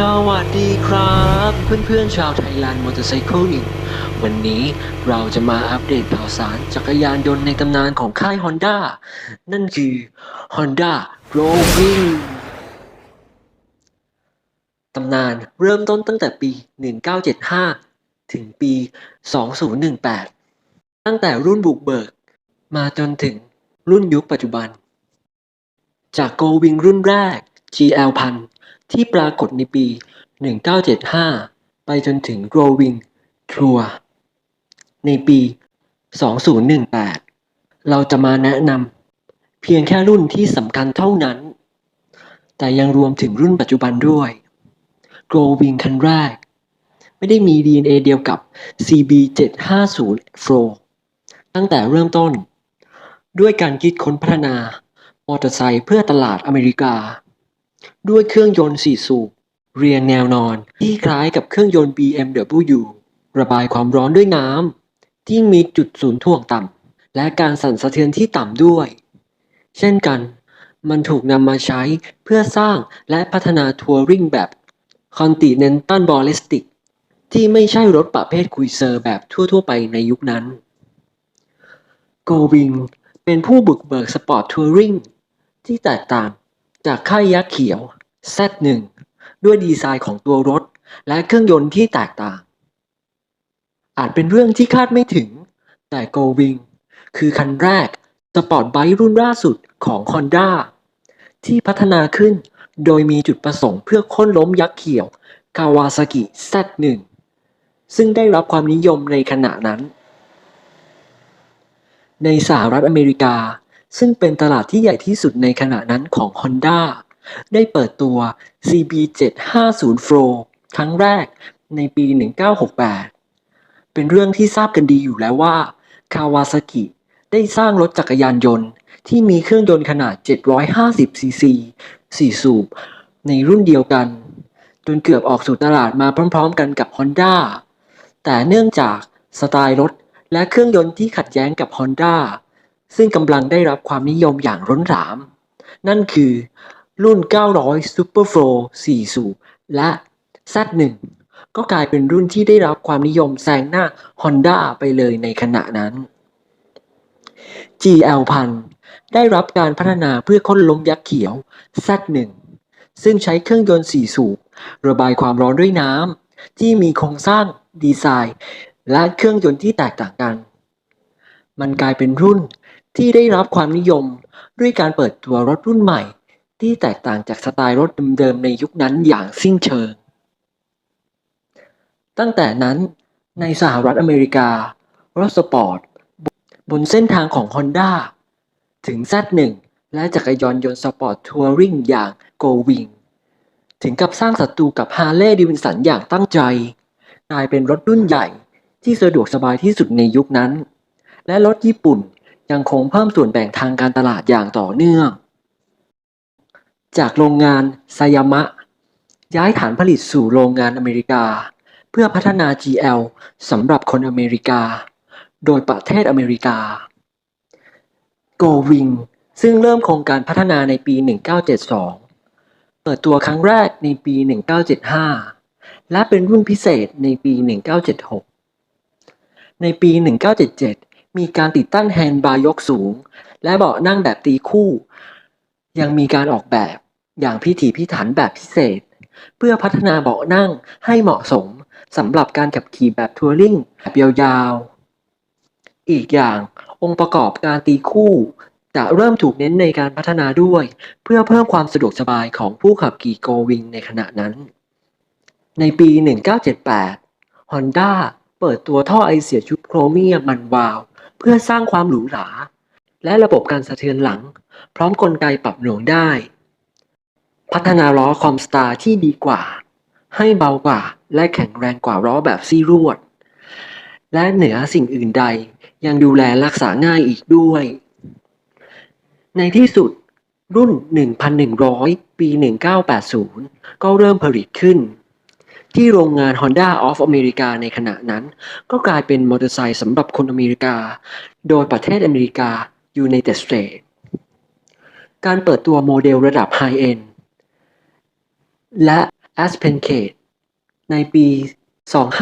สวัสดีครับ เพื่อนๆชาวไทยแลนด์มอเตอร์ไซค์นิววันนี้เราจะมาอัปเดตข่าวสารจักรยานยนต์ในตำนานของค่าย Honda นั่นคือ Honda Roving ตำนานเริ่มต้นตั้งแต่ปี 1975 ถึงปี 2018 ตั้งแต่รุ่นบุกเบิก มาจนถึงรุ่นยุคปัจจุบัน จากโกวิงรุ่นแรก GL พัน ที่ปรากฏในปี 1975 ไปจนถึงโรวิงทัวในปี 2018 เราจะมาแนะนำเพียงแค่รุ่นที่สำคัญเท่านั้น แต่ยังรวมถึงรุ่นปัจจุบันด้วยโกวิงคันแรก ไม่ได้มี DNA เดียวกับ CB750 Flow ตั้งแต่เริ่มต้น ด้วยการคิดค้นพัฒนามอเตอร์ไซค์เพื่อตลาดอเมริกา ด้วยเครื่องยนต์4สูบเรียงแนวนอน ที่คล้ายกับเครื่องยนต์ BMW ระบายความร้อนด้วยน้ำที่มีจุดศูนย์ถ่วงต่ำและการสั่นสะเทือนที่ต่ำด้วย เช่นกัน มันถูกนำมาใช้เพื่อสร้างและพัฒนาทัวริงแบบ Continental Ballistic ที่ไม่ใช่รถประเภทคุยเซอร์แบบทั่ว ๆ ไปในยุคนั้นโกวิงเป็นผู้บุกเบิกสปอร์ตทัวริงที่แตกต่าง จากค่ายยักษ์เขียว Z1 ด้วยดีไซน์ของตัวรถ และเครื่องยนต์ที่แตกต่าง อาจเป็นเรื่องที่คาดไม่ถึง แต่โกวิงคือคันแรกสปอร์ตไบค์รุ่นล่าสุดของ Honda ที่พัฒนาขึ้นโดยมีจุดประสงค์เพื่อค้นล้มยักษ์เขียวคาวาซากิ Z1 ซึ่งได้รับความนิยมในขณะนั้น ในสหรัฐอเมริกา ซึ่งเป็นตลาดที่ใหญ่ที่สุดในขณะนั้นของ Honda ได้เปิดตัว CB750 Flo ครั้งแรกในปี 1968 เป็นเรื่องที่ทราบกันดีอยู่แล้วว่าคาวาซากิได้สร้างรถจักรยานยนต์ ที่มีเครื่องยนต์ขนาด 750 ซีซี4สูบ ในรุ่นเดียวกัน จนเกือบออกสู่ตลาดมาพร้อม ๆ กันกับ Honda แต่เนื่องจากสไตล์รถและเครื่องยนต์ที่ขัดแย้งกับ Honda ซึ่งกำลังได้รับความนิยมอย่างร้นหราม นั่นคือ รุ่น 900 Super Flow 4 สูบและ Z1 ก็กลายเป็นรุ่นที่ได้รับความนิยมแซงหน้า Honda ไปเลยในขณะนั้น GL พันได้รับการพัฒนาเพื่อค้นล้มยักษ์เขียว Z1 ซึ่งใช้เครื่องยนต์ 4 สูบระบายความร้อนด้วยน้ำที่มีโครงสร้างดีไซน์ และเครื่องยนต์ที่แตกต่างกัน มันกลายเป็นรุ่น ที่ได้รับความนิยมด้วยการเปิดตัวรถรุ่นใหม่ ที่แตกต่างจากสไตล์รถเดิมๆในยุคนั้นอย่างสิ้นเชิง ตั้งแต่นั้นในสหรัฐอเมริกา รถสปอร์ต บนเส้นทางของ Honda ถึง Z1 และจักรยานยนต์สปอร์ตทัวริงอย่าง Go Wing ถึงกับสร้างศัตรูกับ Harley Davidson อย่างตั้งใจ กลายเป็นรถรุ่นใหญ่ที่สะดวกสบายที่สุดในยุคนั้น และรถญี่ปุ่น ยังคงเพิ่มส่วนแบ่งทางการตลาดอย่างต่อเนื่อง จากโรงงานไซยามะ ย้ายฐานผลิตสู่โรงงานอเมริกา เพื่อพัฒนา GL สำหรับคนอเมริกา โดยประเทศอเมริกา Go Wing ซึ่งเริ่มโครงการพัฒนาในปี 1972 เปิดตัวครั้งแรกในปี 1975 และเป็นรุ่นพิเศษในปี 1976 ในปี 1977 มีการติดตั้งแฮนด์บาร์ยกสูง และเบาะนั่งแบบตีคู่ ยังมีการออกแบบอย่างพิถีพิถันแบบพิเศษ เพื่อพัฒนาเบาะนั่งให้เหมาะสมสำหรับการขับขี่แบบทัวริงแบบยาวๆ อีกอย่างองค์ประกอบการตีคู่จะเริ่มถูกเน้นในการพัฒนาด้วย เพื่อเพิ่มความสะดวกสบายของผู้ขับขี่โกวิงในขณะนั้น ในปี 1978 Honda เปิดตัวท่อไอเสียชุดโครเมียมมันวาว พื่อสร้างความหรูหรา และระบบการสะเทือนหลัง พร้อมกลไกปรับหน่วงได้ พัฒนาล้อคอมสตาร์ที่ดีกว่า ให้เบากว่าและแข็งแรงกว่าล้อแบบซี่รวด และเหนือสิ่งอื่นใดยังดูแลรักษาง่ายอีกด้วย ในที่สุดรุ่น 1,100 ปี 1980 ก็เริ่มผลิตขึ้น ที่โรงงาน Honda of America ในขณะนั้น ก็กลายเป็นมอเตอร์ไซค์สำหรับคนอเมริกา โดยประเทศอเมริกา United States การเปิดตัวโมเดลระดับไฮเอนด์และ Aspen c a d e ในปี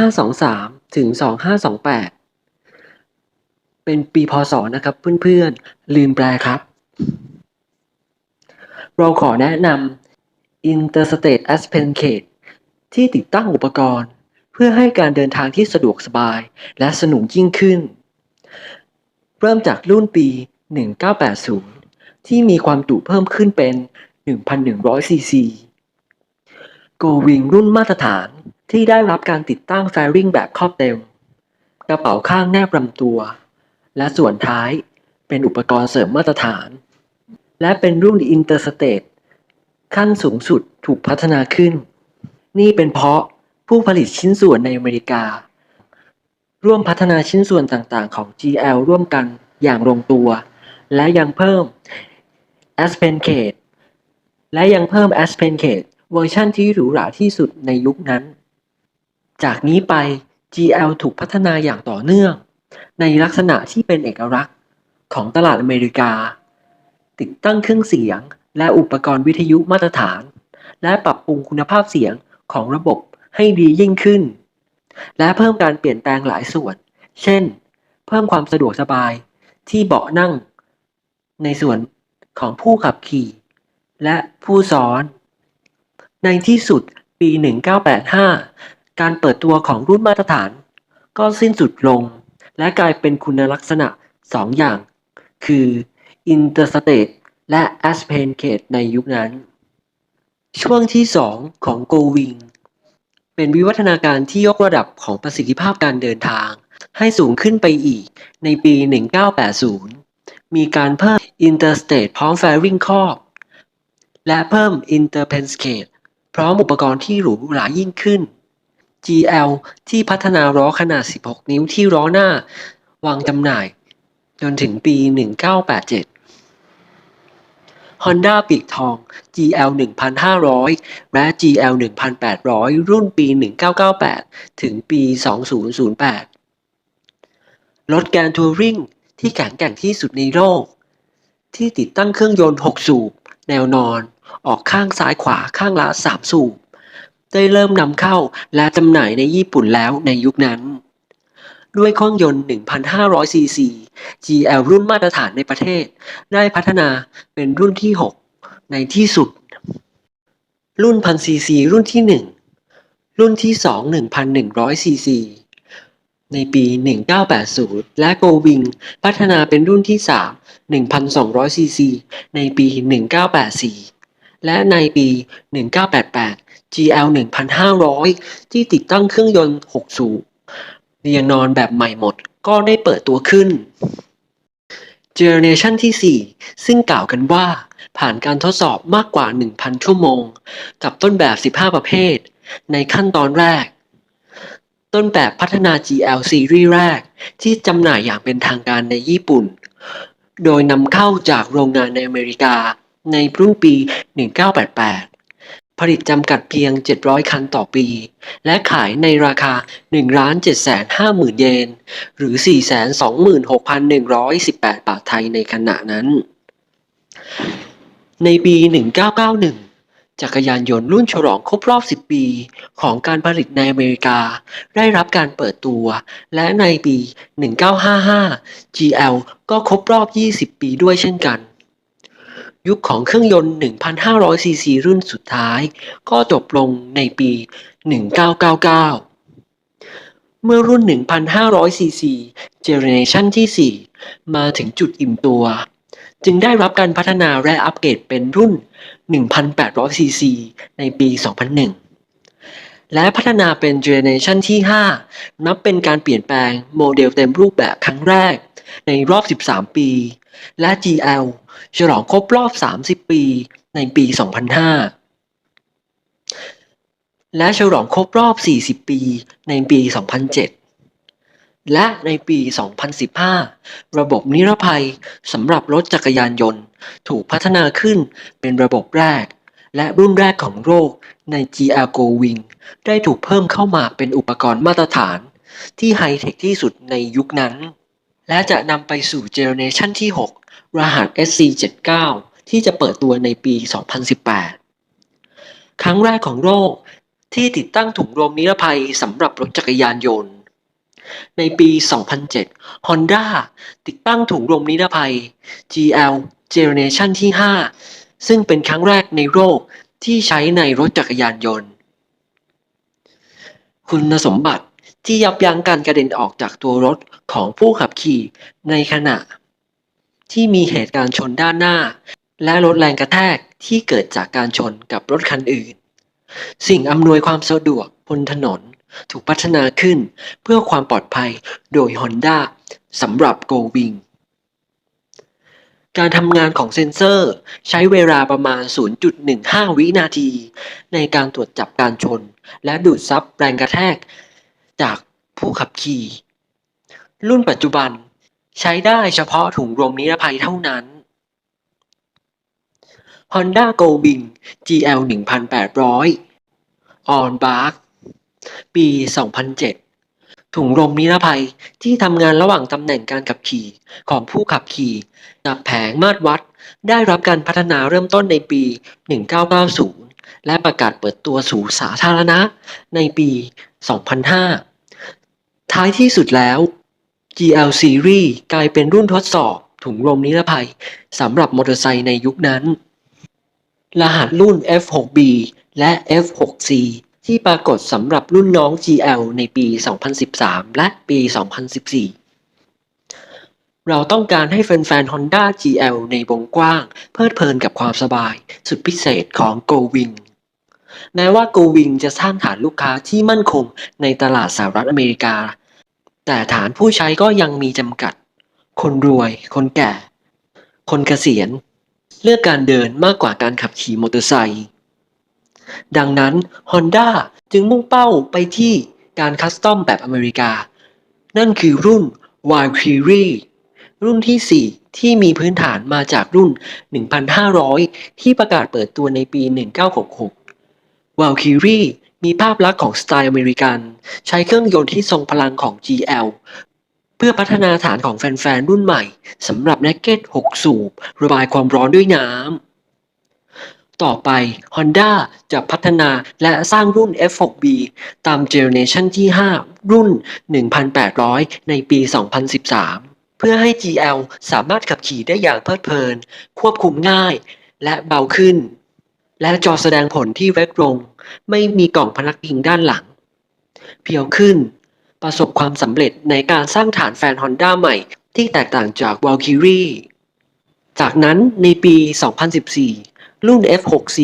2523 ถึง 2528 เป็นปีพศนะครับเพื่อนๆ ลืมแปลครับ เราขอแนะนำ Interstate Aspen c a d e ที่ติดตั้งอุปกรณ์ เพื่อให้การเดินทางที่สะดวกสบายและสนุกยิ่งขึ้น เริ่มจากรุ่นปี 1980 ที่มีความจุเพิ่มขึ้นเป็น 1,100 ซีซี Go Wing รุ่นมาตรฐานที่ได้รับการติดตั้งแฟริงแบบครอบเต็ม กระเป๋าข้างแนบลำตัว และส่วนท้ายเป็นอุปกรณ์เสริมมาตรฐาน และเป็นรุ่น Interstate ขั้นสูงสุดถูกพัฒนาขึ้น นี่เป็นเพราะผู้ผลิตชิ้นส่วนในอเมริกา ร่วมพัฒนาชิ้นส่วนต่างๆ ของ GL ร่วมกันอย่างลงตัว และยังเพิ่ม Aspen c a d e และยังเพิ่ม Aspen c a d e เวอร์ชั่นที่หรูหราที่สุดในยุคนั้น จากนี้ไป GL ถูกพัฒนาอย่างต่อเนื่อง ในลักษณะที่เป็นเอกลักษณ์ของตลาดอเมริกา ติดตั้งเครื่องเสียงและอุปกรณ์วิทยุมาตรฐาน และปรับปรุงคุณภาพเสียง ของระบบให้ดียิ่งขึ้น และเพิ่มการเปลี่ยนแปลงหลายส่วน เช่น เพิ่มความสะดวกสบายที่เบาะนั่ง ในส่วนของผู้ขับขี่ และผู้ซ้อน ในที่สุดปี 1985 การเปิดตัวของรุ่นมาตรฐาน ก็สิ้นสุดลง และกลายเป็นคุณลักษณะ 2 อย่าง คือ Interstate และ Aspen c a d e ในยุคนั้น ช่วงที่ 2 ของ Go Wing เป็นวิวัฒนาการที่ยกระดับของประสิทธิภาพการเดินทาง ให้สูงขึ้นไปอีกในปี 1980 มีการเพิ่ม Interstate พร้อม Fairing ครอบ และเพิ่ม Interpenscate พร้อมอุปกรณ์ที่หรูหรายิ่งขึ้น GL ที่พัฒนาล้อขนาด 16 นิ้วที่ล้อหน้า วางจำหน่าย จนถึงปี 1987 Honda ปีกทอง GL 1500 และ GL 1800 รุ่นปี 1998 ถึงปี 2008 รถแกนทัวริงที่แข็งแกร่งที่สุดในโลก ที่ติดตั้งเครื่องยนต์ 6 สูบ แนวนอน ออกข้างซ้ายขวาข้างละ 3 สูบ ได้เริ่มนำเข้าและจำหน่ายในญี่ปุ่นแล้วในยุคนั้น ด้วยเครื่องยนต์ 1,500ซีซี GL รุ่นมาตรฐานในประเทศ ได้พัฒนาเป็นรุ่นที่ 6 ในที่สุด รุ่น 1000ซีซีรุ่นที่ 1 รุ่นที่ 2 1,100ซีซีในปี 1980 และ Go Wing พัฒนาเป็นรุ่นที่ 3 1,200ซีซีในปี 1984 และในปี 1988 GL 1,500 ที่ติดตั้งเครื่องยนต์ 6 สูบ เรียงนอนแบบใหม่หมดก็ได้เปิดตัวขึ้น Generation ที่ 4 ซึ่งกล่าวกันว่า ผ่านการทดสอบมากกว่า 1,000 ชั่วโมง กับต้นแบบ 15 ประเภท ในขั้นตอนแรก ต้นแบบพัฒนา GL ซีรีส์แรก ที่จำหน่ายอย่างเป็นทางการในญี่ปุ่น โดยนำเข้าจากโรงงานในอเมริกาในรุ่นปี 1988 ผลิตจำกัดเพียง 700 คันต่อปี และขายในราคา 1,750,000 เยน หรือ 426,118 บาทไทยในขณะนั้น ในปี 1991จักรยานยนต์รุ่นฉลองครบรอบ 10 ปี ของการผลิตในอเมริกา ได้รับการเปิดตัว และในปี 1955 GL ก็ครบรอบ 20 ปีด้วยเช่นกัน ยุคของเครื่องยนต์ 1,500 ซีซีรุ่นสุดท้าย ก็จบลงในปี 1999 เมื่อรุ่น 1,500 ซีซี Generation ที่ 4 มาถึงจุดอิ่มตัว จึงได้รับการพัฒนาและอัปเกรดเป็นรุ่น 1,800 ซีซีในปี 2001 และพัฒนาเป็น Generation ที่ 5 นับเป็นการเปลี่ยนแปลงโมเดลเต็มรูปแบบครั้งแรก ในรอบ 13 ปี และ GL ฉลองครบรอบ 30 ปีในปี 2005 และฉลองครบรอบ 40 ปีในปี 2007 และในปี 2015 ระบบนิรภัยสำหรับรถจักรยานยนต์ ถูกพัฒนาขึ้นเป็นระบบแรก และรุ่นแรกของโลกใน GL Go Wing ได้ถูกเพิ่มเข้ามาเป็นอุปกรณ์มาตรฐานที่ไฮเทคที่สุดในยุคนั้น และจะนำไปสู่เจเนเรชันที่ 6 รหัส SC79 ที่จะเปิดตัวในปี 2018 ครั้งแรกของโลกที่ติดตั้งถุงลมนิรภัยสำหรับรถจักรยานยนต์ ในปี 2007 Honda ติดตั้งถุงลมนิรภัย GL Generation ที่ 5 ซึ่งเป็นครั้งแรกในโลกที่ใช้ในรถจักรยานยนต์ คุณสมบัติ ที่ยับยั้งการกระเด็นออกจากตัวรถของผู้ขับขี่ในขณะ ที่มีเหตุการณ์ชนด้านหน้า และลดแรงกระแทกที่เกิดจากการชนกับรถคันอื่น สิ่งอำนวยความสะดวกบนถนนถูกพัฒนาขึ้นเพื่อความปลอดภัยโดย Honda สำหรับ Go Wing การทำงานของเซ็นเซอร์ใช้เวลาประมาณ 0.15 วินาที ในการตรวจจับการชน และดูดซับแรงกระแทก จากผู้ขับขี่ รุ่นปัจจุบันใช้ได้เฉพาะถุงลมนิรภัยเท่านั้น Honda Go Wing GL 1800 On Bark ปี 2007 ถุงลมนิรภัยที่ทำงานระหว่างตำแหน่งการขับขี่ของผู้ขับขี่จากแผงมาตรวัด ได้รับการพัฒนาเริ่มต้นในปี 1990 และประกาศเปิดตัวสู่สาธารณะในปี 2005 ท้ายที่สุดแล้ว GL Series กลายเป็นรุ่นทดสอบถุงลมนิรภัยสำหรับมอเตอร์ไซค์ในยุคนั้น รหัสรุ่น F6B และ F6C ที่ปรากฏสำหรับรุ่นน้อง GL ในปี 2013 และปี 2014 เราต้องการให้แฟนๆ Honda GL ในวงกว้าง เพลิดเพลินกับความสบายสุดพิเศษของ Go Wing แม้ว่า Go Wing จะสร้างฐานลูกค้าที่มั่นคงในตลาดสหรัฐอเมริกา แต่ฐานผู้ใช้ก็ยังมีจำกัด คนรวย คนแก่ คนเกษียณ เลือกการเดินมากกว่าการขับขี่มอเตอร์ไซค์ ดังนั้น Honda จึงมุ่งเป้าไปที่การคัสตอมแบบอเมริกา นั่นคือรุ่น Valkyrie รุ่นที่ 4 ที่มีพื้นฐานมาจากรุ่น 1,500 ที่ประกาศเปิดตัวในปี 1966 Valkyrie มีภาพลักษณ์ของสไตล์อเมริกัน ใช้เครื่องยนต์ที่ทรงพลังของ GL เพื่อพัฒนาฐานของแฟน ๆ รุ่นใหม่สำหรับแน็กเก็ต 6 สูบ ระบายความร้อนด้วยน้ำ ต่อไป Honda จะพัฒนาและสร้างรุ่น F6B ตามเจเนเรชันที่ 5 รุ่น 1,800 ในปี 2013 เพื่อให้ GL สามารถขับขี่ได้อย่างเพลิดเพลิน ควบคุมง่ายและเบาขึ้น และจอแสดงผลที่เล็กลง ไม่มีกล่องพนักพิงด้านหลัง เพียวขึ้น ประสบความสำเร็จในการสร้างฐานแฟน Honda ใหม่ที่แตกต่างจาก Valkyrie จากนั้นในปี 2014 รุ่น F6C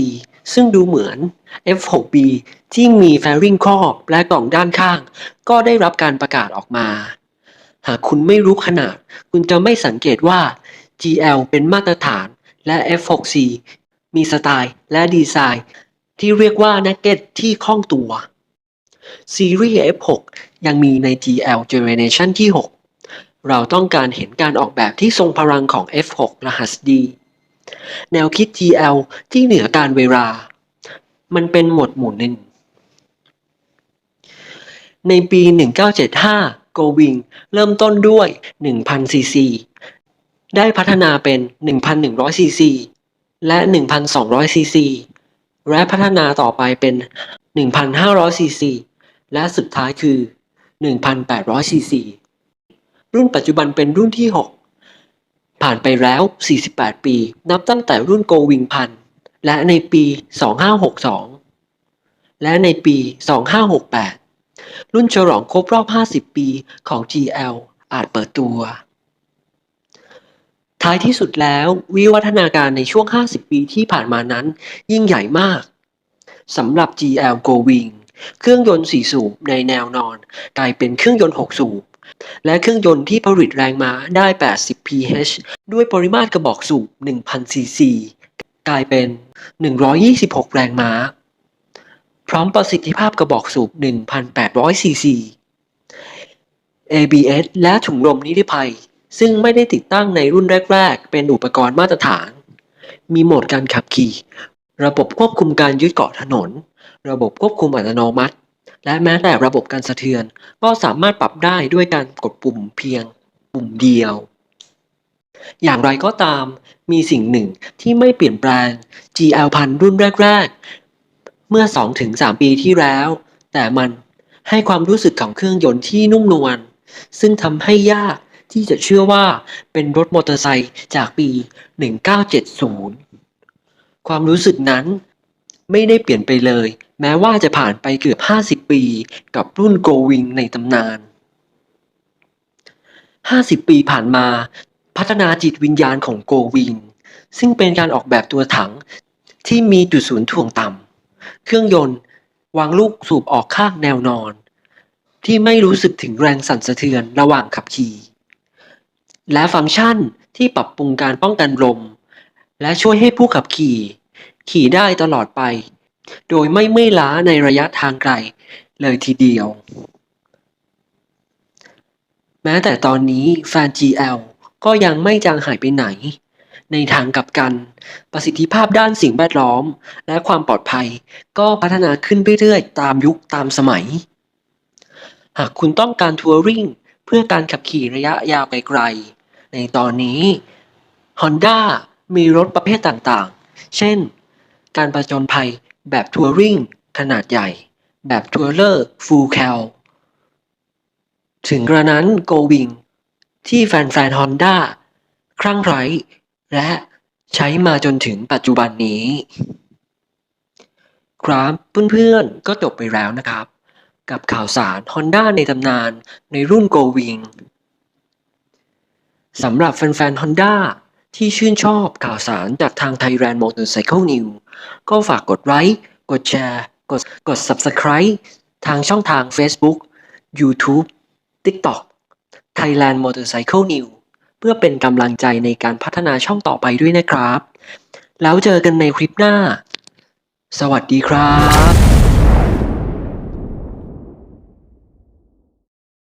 ซึ่งดูเหมือน F6B ที่มีแฟริงครอบและกล่องด้านข้าง ก็ได้รับการประกาศออกมา หากคุณไม่รู้ขนาด คุณจะไม่สังเกตว่า GL เป็นมาตรฐานและ F6C มีสไตล์และดีไซน์ ที่เรียกว่านักเก็ตที่คล่องตัว ซีรีส์ F6 ยังมีใน GL Generation ที่ 6 เราต้องการเห็นการออกแบบที่ทรงพลังของ F6 รหัส D แนวคิด GL ที่เหนือการเวลา มันเป็นหมวดหมู่หนึ่ง ในปี 1975 Go Wing เริ่มต้นด้วย 1,000ซีซีได้พัฒนาเป็น 1,100ซีซีและ 1,200ซีซี และพัฒนาต่อไปเป็น 1,500ซีซีและสุดท้ายคือ 1,800ซีซีรุ่นปัจจุบันเป็นรุ่นที่ 6 ผ่านไปแล้ว 48 ปี นับตั้งแต่รุ่นโกวิงพันและในปี 2562 และในปี 2568 รุ่นฉลองครบรอบ 50 ปีของ GL อาจเปิดตัว ท้ายที่สุดแล้ววิวัฒนาการในช่วง 50 ปีที่ผ่านมานั้น ยิ่งใหญ่มากสำหรับ GL Go Wing เครื่องยนต์4สูบในแนวนอน กลายเป็นเครื่องยนต์ 6 สูบ และเครื่องยนต์ที่ผลิตแรงม้าได้ 80 ph ด้วยปริมาตรกระบอกสูบ 1,000 cc กลายเป็น 126 แรงม้า พร้อมประสิทธิภาพกระบอกสูบ 1,800 cc ABS และถุงลมนิรภัย ซึ่งไม่ได้ติดตั้งในรุ่นแรก ๆ เป็นอุปกรณ์มาตรฐาน มีโหมดการขับขี่ ระบบควบคุมการยึดเกาะถนน ระบบควบคุมอัตโนมัติ และแม้แต่ระบบการสะเทือน ก็สามารถปรับได้ด้วยการกดปุ่มเพียงปุ่มเดียว อย่างไรก็ตาม มีสิ่งหนึ่งที่ไม่เปลี่ยนแปลง GL พันรุ่นแรกเมื่อ 2-3 ปีที่แล้ว แต่มันให้ความรู้สึกของเครื่องยนต์ที่นุ่มนวลซึ่งทำให้ยาก ที่จะเชื่อว่าเป็นรถมอเตอร์ไซค์จากปี 1970 ความรู้สึกนั้นไม่ได้เปลี่ยนไปเลย แม้ว่าจะผ่านไปเกือบ 50 ปีกับรุ่นโกวิงในตำนาน 50 ปีผ่านมาพัฒนาจิตวิญญาณของโกวิง ซึ่งเป็นการออกแบบตัวถังที่มีจุดศูนย์ถ่วงต่ำ เครื่องยนต์วางลูกสูบออกข้างแนวนอน ที่ไม่รู้สึกถึงแรงสั่นสะเทือนระหว่างขับขี่ และฟังก์ชันที่ปรับปรุงการป้องกันลม และช่วยให้ผู้ขับขี่ ขี่ได้ตลอดไป โดยไม่เมื่อยล้าในระยะทางไกลเลยทีเดียว แม้แต่ตอนนี้แฟน GL ก็ยังไม่จางหายไปไหน ในทางกลับกัน ประสิทธิภาพด้านสิ่งแวดล้อม และความปลอดภัยก็พัฒนาขึ้นเรื่อยๆ ตามยุคตามสมัย หากคุณต้องการทัวริงเพื่อการขับขี่ระยะยาวไกลๆ ในตอนนี้ Honda มีรถประเภทต่างๆ เช่น การประจนภัยแบบทัวริงขนาดใหญ่ แบบทัวเลอร์ฟูลแคลถึงกระนั้นโกวิงที่แฟนๆ Honda คลั่งไคล้และใช้มาจนถึงปัจจุบันนี้ ครับเพื่อนๆ ก็จบไปแล้วนะครับ กับข่าวสาร Honda ในตำนานในรุ่น Go Wing สำหรับแฟนๆ Honda ที่ชื่นชอบข่าวสารจากทาง Thailand Motorcycle News ก็ฝากกดไลค์ กดแชร์ กดกด Subscribe ทางช่องทาง Facebook YouTube TikTok Thailand Motorcycle News เพื่อเป็นกำลังใจในการพัฒนาช่องต่อไปด้วยนะครับ แล้วเจอกันในคลิปหน้า สวัสดีครับ